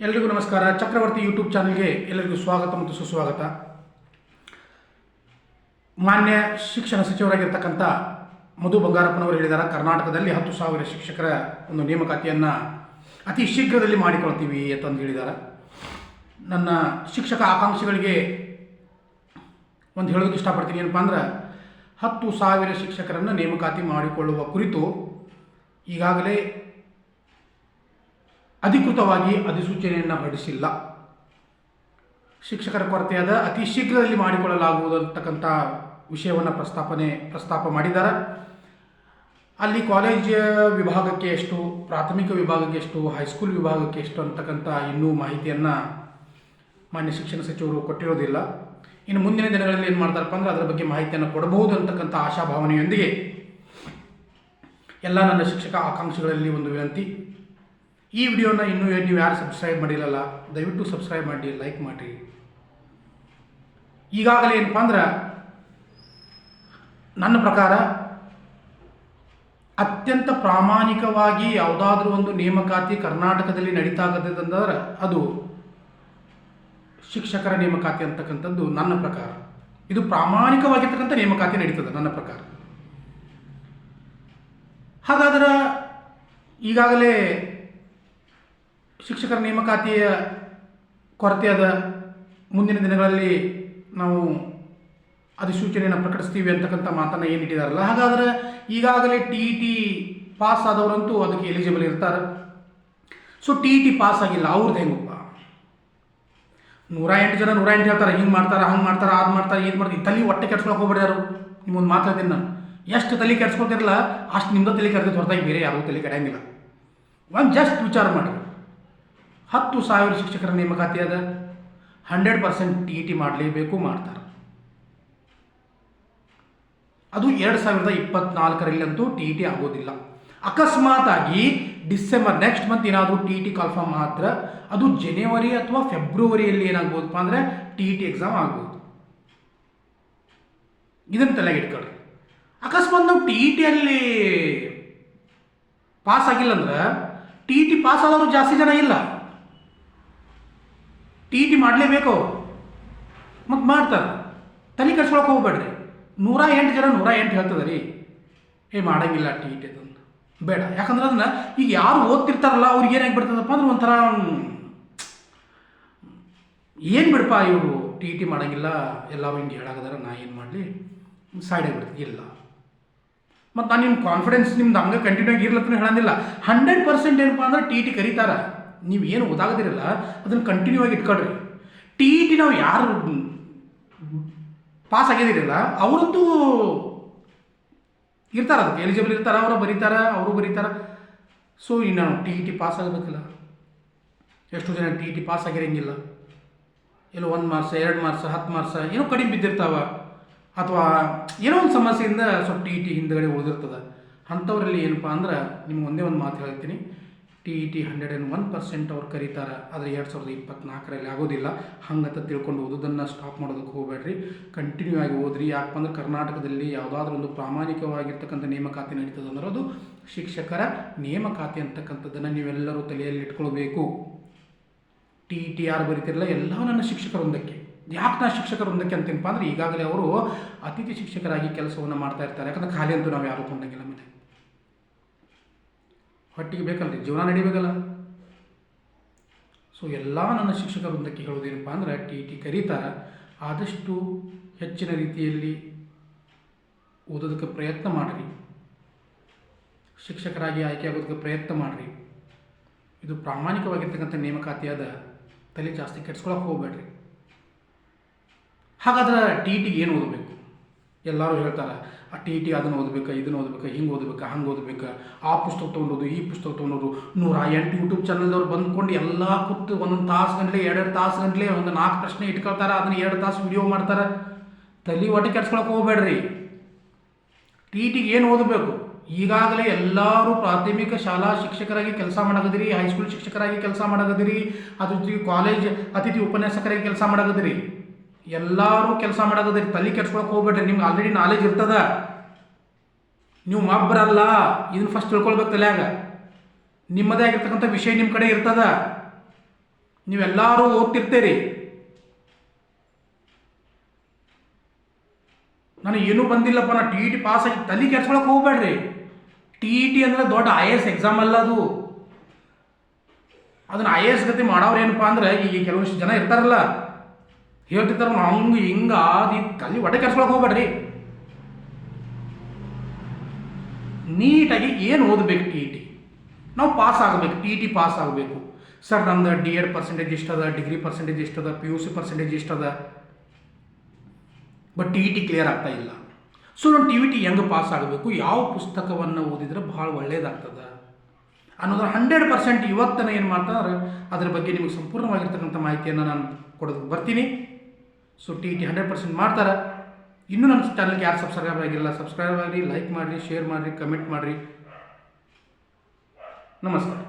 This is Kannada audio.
ಎಲ್ರಿಗೂ ನಮಸ್ಕಾರ. ಚಕ್ರವರ್ತಿ ಯೂಟ್ಯೂಬ್ ಚಾನಲ್ಗೆ ಎಲ್ಲರಿಗೂ ಸ್ವಾಗತ ಮತ್ತು ಸುಸ್ವಾಗತ. ಮಾನ್ಯ ಶಿಕ್ಷಣ ಸಚಿವರಾಗಿರ್ತಕ್ಕಂಥ ಮಧು ಬಂಗಾರಪ್ಪನವರು ಹೇಳಿದ್ದಾರೆ, ಕರ್ನಾಟಕದಲ್ಲಿ ಹತ್ತು ಸಾವಿರ ಶಿಕ್ಷಕರ ಒಂದು ನೇಮಕಾತಿಯನ್ನು ಅತಿ ಶೀಘ್ರದಲ್ಲಿ ಮಾಡಿಕೊಳ್ತೀವಿ ಅಂತಂದು ಹೇಳಿದ್ದಾರೆ. ನನ್ನ ಶಿಕ್ಷಕ ಆಕಾಂಕ್ಷಿಗಳಿಗೆ ಒಂದು ಹೇಳೋದಕ್ಕೆ ಇಷ್ಟಪಡ್ತೀನಿ. ಏನಪ್ಪ ಅಂದ್ರೆ, ಹತ್ತು ಸಾವಿರ ಶಿಕ್ಷಕರನ್ನು ನೇಮಕಾತಿ ಮಾಡಿಕೊಳ್ಳುವ ಕುರಿತು ಈಗಾಗಲೇ ಅಧಿಕೃತವಾಗಿ ಅಧಿಸೂಚನೆಯನ್ನು ಹೊರಡಿಸಿಲ್ಲ. ಶಿಕ್ಷಕರ ಕೊರತೆಯಾದ ಅತಿ ಶೀಘ್ರದಲ್ಲಿ ಮಾಡಿಕೊಳ್ಳಲಾಗುವುದು ಅಂತಕ್ಕಂಥ ವಿಷಯವನ್ನು ಪ್ರಸ್ತಾಪನೆ, ಪ್ರಸ್ತಾಪ ಮಾಡಿದ್ದಾರೆ. ಅಲ್ಲಿ ಕಾಲೇಜ್ ವಿಭಾಗಕ್ಕೆ ಎಷ್ಟು, ಪ್ರಾಥಮಿಕ ವಿಭಾಗಕ್ಕೆ ಎಷ್ಟು, ಹೈಸ್ಕೂಲ್ ವಿಭಾಗಕ್ಕೆ ಎಷ್ಟು ಅಂತಕ್ಕಂಥ ಇನ್ನೂ ಮಾಹಿತಿಯನ್ನು ಮಾನ್ಯ ಶಿಕ್ಷಣ ಸಚಿವರು ಕೊಟ್ಟಿರೋದಿಲ್ಲ. ಇನ್ನು ಮುಂದಿನ ದಿನಗಳಲ್ಲಿ ಏನು ಮಾಡ್ತಾರಪ್ಪ ಅಂದರೆ ಅದರ ಬಗ್ಗೆ ಮಾಹಿತಿಯನ್ನು ಕೊಡಬಹುದು ಅಂತಕ್ಕಂಥ ಆಶಾಭಾವನೆಯೊಂದಿಗೆ ಎಲ್ಲ ನನ್ನ ಶಿಕ್ಷಕ ಆಕಾಂಕ್ಷೆಗಳಲ್ಲಿ ಒಂದು ವಿನಂತಿ. ಈ ವಿಡಿಯೋನ ಇನ್ನೂ ನೀವು ಯಾರು ಸಬ್ಸ್ಕ್ರೈಬ್ ಮಾಡಿಲ್ಲಲ್ಲ, ದಯವಿಟ್ಟು ಸಬ್ಸ್ಕ್ರೈಬ್ ಮಾಡಿ ಲೈಕ್ ಮಾಡಿ. ಈಗಾಗಲೇ ಏನಪ್ಪ ಅಂದ್ರೆ, ನನ್ನ ಪ್ರಕಾರ ಅತ್ಯಂತ ಪ್ರಾಮಾಣಿಕವಾಗಿ ಯಾವುದಾದ್ರೂ ಒಂದು ನೇಮಕಾತಿ ಕರ್ನಾಟಕದಲ್ಲಿ ನಡೀತಾ ಅದು ಶಿಕ್ಷಕರ ನೇಮಕಾತಿ ಅಂತಕ್ಕಂಥದ್ದು ನನ್ನ ಪ್ರಕಾರ. ಇದು ಪ್ರಾಮಾಣಿಕವಾಗಿರ್ತಕ್ಕಂಥ ನೇಮಕಾತಿ ನಡೀತದೆ ನನ್ನ ಪ್ರಕಾರ. ಹಾಗಾದ್ರೆ ಈಗಾಗಲೇ ಶಿಕ್ಷಕರ ನೇಮಕಾತಿಯ ಕೊರತೆಯಾದ ಮುಂದಿನ ದಿನಗಳಲ್ಲಿ ನಾವು ಅಧಿಸೂಚನೆಯನ್ನು ಪ್ರಕಟಿಸ್ತೀವಿ ಅಂತಕ್ಕಂಥ ಮಾತನ್ನು ಏನಿಟ್ಟಿದಾರಲ್ಲ ಹಾಗಾದರೆ ಈಗಾಗಲೇ ಟಿ ಇ ಟಿ ಪಾಸ್ ಆದವರಂತೂ ಅದಕ್ಕೆ ಎಲಿಜಿಬಲ್ ಇರ್ತಾರೆ. So T E T pass ಆಗಿಲ್ಲ ಅವ್ರದ್ದು ಹೆಂಗಪ್ಪ? ನೂರ ಎಂಟು ಜನ ನೂರ ಎಂಟು ಹೇಳ್ತಾರೆ, ಹಿಂಗೆ ಮಾಡ್ತಾರೆ, ಹಂಗೆ ಮಾಡ್ತಾರೆ ಅದು ಮಾಡ್ತಾರೆ ಇದು ಮಾಡ್ತಾರೆ ತಲೆ ಹೊಟ್ಟೆ ಕೆಡ್ಸ್ಕೊಳಕ್ಕೆ ಹೋಗ್ಬಿಡ್ಯಾರು ನಿಮ್ಮೊಂದು ಮಾತಾಡ್ತೀನಿ ನಾನು. ಎಷ್ಟು ತಲೆ ಕೆಡ್ಸ್ಕೊಳ್ತಿರಲ್ಲ, ಅಷ್ಟು ನಿಮ್ಮದು ತಲೆ ಕೆಡ್ತೈತೆ ಹೊರತಾಗಿ ಬೇರೆ ಯಾರೂ ತಲೆ ಕೆಡಂಗಿಲ್ಲ. ಒಂದು ಜಸ್ಟ್ ವಿಚಾರ ಮಾಡಿ ಹತ್ತು ಸಾವಿರ ಶಿಕ್ಷಕರ ನೇಮಕಾತಿ ಅದ hundred percent T E T ಮಾಡಲೇಬೇಕು ಮಾಡ್ತಾರೆ. ಅದು ಎರಡು ಸಾವಿರದ ಇಪ್ಪತ್ನಾಲ್ಕರಲ್ಲಂತೂ ಟಿ ಇ ಟಿ ಆಗೋದಿಲ್ಲ. ಅಕಸ್ಮಾತ್ ಆಗಿ ಡಿಸೆಂಬರ್ ನೆಕ್ಸ್ಟ್ ಮಂತ್ ಏನಾದರೂ T E T call form ಮಾತ್ರ ಅದು ಜನವರಿ ಅಥವಾ ಫೆಬ್ರವರಿಯಲ್ಲಿ ಏನಾಗ್ಬೋದಪ್ಪ ಅಂದರೆ ಟಿ ಇ ಟಿ ಎಕ್ಸಾಮ್ ಆಗ್ಬೋದು. ಇದನ್ನು ತಲೆಗೆ ಇಟ್ಕೊಳ್ರಿ. ಅಕಸ್ಮಾತ್ ನಾವು ಟಿ ಇ ಟಿಯಲ್ಲಿ ಪಾಸ್ ಆಗಿಲ್ಲ ಅಂದ್ರೆ ಟಿ ಇ ಟಿ ಪಾಸ್ ಆದವರು ಜಾಸ್ತಿ ಜನ ಇಲ್ಲ. ಟಿ ಇ ಟಿ ಮಾಡಲೇಬೇಕು. ಮತ್ತು ಮಾಡ್ತಾರೆ. ತಲೆ ಕರ್ಸ್ಕೊಳಕ್ಕೆ ಹೋಗ್ಬೇಡ್ರಿ. ನೂರ ಎಂಟು ಜನ ನೂರ ಎಂಟು ಹೇಳ್ತದೆ ರೀ ಏ, ಮಾಡೋಂಗಿಲ್ಲ ಟಿ ಇ ಟಿ ಅದನ್ನು ಬೇಡ. ಯಾಕಂದ್ರೆ ಅದನ್ನ ಈಗ ಯಾರು ಓದ್ತಿರ್ತಾರಲ್ಲ, ಅವ್ರಿಗೆ ಏನಾಗಿ ಬಿಡ್ತದಪ್ಪ ಅಂದ್ರೆ ಒಂಥರ, ಏನು ಬಿಡಪ್ಪ ಇವರು ಟಿ ಇ ಟಿ ಮಾಡೋಂಗಿಲ್ಲ ಎಲ್ಲ ಹಿಂಗೆ ಹೇಳಾಗದಾರ ನಾ ಏನು ಮಾಡಲಿ? ಸೈಡ್ ಆಗಿಬಿಡ್ತೀನಿ ಇಲ್ಲ. ಮತ್ತು ನಾನು ನಿಮ್ಮ ಕಾನ್ಫಿಡೆನ್ಸ್ ನಿಮ್ದು ಹಂಗೆ ಕಂಟಿನ್ಯೂ ಆಗಿರ್ಲತ್ತ ಹೇಳೋದಿಲ್ಲ ಹಂಡ್ರೆಡ್ ಪರ್ಸೆಂಟ್ ಏನಪ್ಪ ಅಂದ್ರೆ ಟಿ ಇ ಟಿ ಕರೀತಾರ. ನೀವು ಏನು ಓದಾಗದಿರಲ್ಲ, ಅದನ್ನು ಕಂಟಿನ್ಯೂ ಆಗಿ ಇಟ್ಕೊಳ್ರಿ. ಟಿ ಇ ಟಿ ನಾವು ಯಾರು ಪಾಸ್ ಆಗಿದಿರಲ್ಲ, ಅವರದ್ದು ಇರ್ತಾರ ಅದಕ್ಕೆ. ಎಲಿಜಿಬಲ್ ಇರ್ತಾರ, ಅವರು ಬರೀತಾರ ಅವರು ಬರೀತಾರ. ಸೊ ಇನ್ನು ಟಿ ಇ ಟಿ ಪಾಸ್ ಆಗಬೇಕಲ್ಲ. ಎಷ್ಟು ಜನ ಟಿ ಇ ಟಿ ಪಾಸ್ ಆಗಿರಂಗಿಲ್ಲ. ಎಲ್ಲೋ ಒಂದು ಮಾರ್ಕ್ಸ್ ಎರಡು ಮಾರ್ಕ್ಸ್ ಹತ್ತು ಮಾರ್ಕ್ಸ್ ಏನೋ ಕಡಿಮೆ ಬಿದ್ದಿರ್ತಾವ. ಅಥವಾ ಏನೋ ಒಂದು ಸಮಸ್ಯೆಯಿಂದ ಸ್ವಲ್ಪ ಟಿ ಇ ಟಿ ಹಿಂದ್ಗಡೆ ಉಳಿದಿರ್ತದೆ. ಅಂಥವ್ರಲ್ಲಿ ಏನಪ್ಪ ಅಂದ್ರೆ, ನಿಮ್ಗೆ ಒಂದೇ ಒಂದು ಮಾತು ಹೇಳ್ತೀನಿ. T E T hundred and one percent ಅವ್ರು ಕರೀತಾರೆ. ಆದರೆ ಎರಡು ಸಾವಿರದ ಇಪ್ಪತ್ನಾಲ್ಕರಲ್ಲಿ ಆಗೋದಿಲ್ಲ. ಹಂಗಂತ ತಿಳ್ಕೊಂಡು ಓದೋದನ್ನು ಸ್ಟಾಪ್ ಮಾಡೋದಕ್ಕೆ ಹೋಗಬೇಡ್ರಿ. ಕಂಟಿನ್ಯೂ ಆಗಿ ಓದ್ರಿ. ಯಾಕಪ್ಪ ಅಂದ್ರೆ ಕರ್ನಾಟಕದಲ್ಲಿ ಯಾವುದಾದ್ರೂ ಒಂದು ಪ್ರಾಮಾಣಿಕವಾಗಿರ್ತಕ್ಕಂಥ ನೇಮಕಾತಿ ನಡೀತದೆ ಅಂದ್ರೆ ಅದು ಶಿಕ್ಷಕರ ನೇಮಕಾತಿ ಅಂತಕ್ಕಂಥದ್ದನ್ನು ನೀವೆಲ್ಲರೂ ತಲೆಯಲ್ಲಿ ಇಟ್ಕೊಳ್ಬೇಕು. ಟಿ ಇ ಟಿ ಯಾರು ಬರೀತಿರಲ್ಲ? ಎಲ್ಲ ನನ್ನ ಶಿಕ್ಷಕರೊಂದಕ್ಕೆ. ಯಾಕೆ ನಾ ಶಿಕ್ಷಕರ ವೃಂದಕ್ಕೆ ಅಂತೇನಪ್ಪ ಅಂದರೆ ಈಗಾಗಲೇ ಅವರು ಅತಿಥಿ ಶಿಕ್ಷಕರಾಗಿ ಕೆಲಸವನ್ನು ಮಾಡ್ತಾ ಇರ್ತಾರೆ. ಯಾಕಂದ್ರೆ ಖಾಲಿ ಅಂತೂ ನಾವು ಯಾರು ಕೊಂಡಂಗಿಲ್ಲ ಮೇಲೆ ಹೊಟ್ಟಿಗೆ ಬೇಕಲ್ರಿ, ಜೀವನ ನಡಿಬೇಕಲ್ಲ. ಸೊ ಎಲ್ಲ ನನ್ನ ಶಿಕ್ಷಕರ ವೃಂದಕ್ಕೆ ಹೇಳೋದೇನಪ್ಪ ಅಂದ್ರೆ, ಟಿ ಟಿ ಕರೀತಾರೆ, ಆದಷ್ಟು ಹೆಚ್ಚಿನ ರೀತಿಯಲ್ಲಿ ಓದೋದಕ್ಕೆ ಪ್ರಯತ್ನ ಮಾಡಿರಿ. ಶಿಕ್ಷಕರಾಗಿ ಆಯ್ಕೆ ಆಗೋದಕ್ಕೆ ಪ್ರಯತ್ನ ಮಾಡಿರಿ. ಇದು ಪ್ರಾಮಾಣಿಕವಾಗಿರ್ತಕ್ಕಂಥ ನೇಮಕಾತಿಯಾದ ತಲೆ ಜಾಸ್ತಿ ಕೆಡ್ಸ್ಕೊಳಕ್ಕೆ ಹೋಗ್ಬೇಡ್ರಿ. ಹಾಗಾದ್ರೆ ಟಿ ಟಿಗೆ ಏನು ಓದಬೇಕು? ಎಲ್ಲರೂ ಹೇಳ್ತಾರೆ, ಆ ಟಿ ಟಿ ಅದನ್ನು ಓದಬೇಕು, ಇದನ್ನು ಓದಬೇಕು, ಹಿಂಗೆ ಓದಬೇಕು, ಹಂಗೆ ಓದಬೇಕು, ಆ ಪುಸ್ತಕ ತೊಗೊಂಡೋದು, ಈ ಪುಸ್ತಕ ತೊಗೊಂಡೋದು, ನೂರ ಎಂಟು ಯೂಟ್ಯೂಬ್ ಚಾನಲ್ದವ್ರು ಬಂದ್ಕೊಂಡು ಎಲ್ಲ ಕೂತು ಒಂದೊಂದು ತಾಸು ಗಂಟಲೆ, ಎರಡೆರಡು ತಾಸು ಗಂಟಲೆ ಒಂದು ನಾಲ್ಕು ಪ್ರಶ್ನೆ ಇಟ್ಕೊಳ್ತಾರೆ, ಅದನ್ನ ಎರಡು ತಾಸು ವಿಡಿಯೋ ಮಾಡ್ತಾರೆ. ತಲೆ ಹೊಟ್ಟೆ ಕೆಡ್ಸ್ಕೊಳಕ್ಕೆ ಹೋಗ್ಬೇಡ್ರಿ. ಟಿ ಟಿಗೆ ಏನು ಓದಬೇಕು? ಈಗಾಗಲೇ ಎಲ್ಲರೂ ಪ್ರಾಥಮಿಕ ಶಾಲಾ ಶಿಕ್ಷಕರಾಗಿ ಕೆಲಸ ಮಾಡಗದಿರಿ, ಹೈಸ್ಕೂಲ್ ಶಿಕ್ಷಕರಾಗಿ ಕೆಲಸ ಮಾಡಗದಿರಿ ಅದ್ರ ಜೊತೆಗೆ ಕಾಲೇಜ್ ಅತಿಥಿ ಉಪನ್ಯಾಸಕರಾಗಿ ಕೆಲಸ ಮಾಡಗದಿರಿ. ಎಲ್ಲರೂ ಕೆಲಸ ಮಾಡೋದಕ್ಕೆ ತಲೆ ಕೆಡ್ಸ್ಕೊಳಕ್ಕೆ ಹೋಗ್ಬೇಡ್ರಿ, ನಿಮ್ಗೆ ಆಲ್ರೆಡಿ ನಾಲೆಜ್ ಇರ್ತದ. ನೀವು ಮಬ್ಬರಲ್ಲ ಇದನ್ನ ಫಸ್ಟ್ ತಿಳ್ಕೊಳ್ಬೇಕು ತಲೆಯಾಗ. ನಿಮ್ಮದೇ ಆಗಿರ್ತಕ್ಕಂಥ ವಿಷಯ ನಿಮ್ಮ ಕಡೆ ಇರ್ತದ. ನೀವೆಲ್ಲರೂ ಓದ್ತಿರ್ತೀರಿ. ನನಗೆ ಏನೂ ಬಂದಿಲ್ಲಪ್ಪ, ನಾ ಟಿ ಇ ಟಿ ಪಾಸ್ ಆಗಿ ತಲೆ ಕೆಡ್ಸ್ಕೊಳಕ್ಕೆ ಹೋಗ್ಬೇಡ್ರಿ. ಟಿ ಇ ಟಿ ಅಂದರೆ ದೊಡ್ಡ ಐ ಎಸ್ ಎಕ್ಸಾಮ್ ಅಲ್ಲ ಅದು. ಅದನ್ನ ಐ ಎ ಎಸ್ ಗತಿ ಮಾಡೋರು ಏನಪ್ಪ ಅಂದ್ರೆ, ಈಗ ಕೆಲವಷ್ಟು ಜನ ಇರ್ತಾರಲ್ಲ ಹೇಳ್ತಿರ್ತಾರ ಹಂಗೆ ಹಿಂಗೆ ಆದಿ ತಲೆ ಹೊಟ್ಟೆ ಕೆಡ್ಸ್ಕೊಳಕ್ಕೆ ಹೋಗ್ಬೇಡ್ರಿ. ನೀಟಾಗಿ ಏನು ಓದಬೇಕು ಟಿ ಇ ಟಿ ನಾವು ಪಾಸ್ ಆಗಬೇಕು ಟಿ ಇ ಟಿ ಪಾಸ್ ಆಗಬೇಕು. ಸರ್ ನಮ್ದು ಡಿ ಎಡ್ ಪರ್ಸೆಂಟೇಜ್ ಇಷ್ಟದ ಡಿಗ್ರಿ ಪರ್ಸೆಂಟೇಜ್ ಇಷ್ಟದ ಪಿ ಯು ಸಿ ಪರ್ಸೆಂಟೇಜ್ ಇಷ್ಟದ but T E T clear ಆಗ್ತಾ ಇಲ್ಲ. ಸೊ ನಾನು ಟಿ ವಿ ಟಿ ಹೆಂಗೆ ಪಾಸ್ ಆಗಬೇಕು, ಯಾವ ಪುಸ್ತಕವನ್ನು ಓದಿದ್ರೆ ಭಾಳ ಒಳ್ಳೇದಾಗ್ತದೆ? ಅನ್ನೋದ್ರ ಹಂಡ್ರೆಡ್ ಪರ್ಸೆಂಟ್ ಇವತ್ತನ ಏನು ಮಾಡ್ತಾರೆ ಅದ್ರ ಬಗ್ಗೆ ನಿಮಗೆ ಸಂಪೂರ್ಣವಾಗಿರ್ತಕ್ಕಂಥ ಮಾಹಿತಿಯನ್ನು ನಾನು ಕೊಡೋದು ಬರ್ತೀನಿ. So T T hundred percent ಮಾಡ್ತಾರೆ. ಇನ್ನೂ ನಮ್ಮ ಚಾನಲ್ಗೆ ಯಾರು ಸಬ್ಸ್ಕ್ರೈಬ್ ಆಗಿಲ್ಲ ಸಬ್ಸ್ಕ್ರೈಬ್ ಆಗಿರಿ ಲೈಕ್ ಮಾಡಿರಿ ಶೇರ್ ಮಾಡಿರಿ ಕಮೆಂಟ್ ಮಾಡಿರಿ ನಮಸ್ಕಾರ.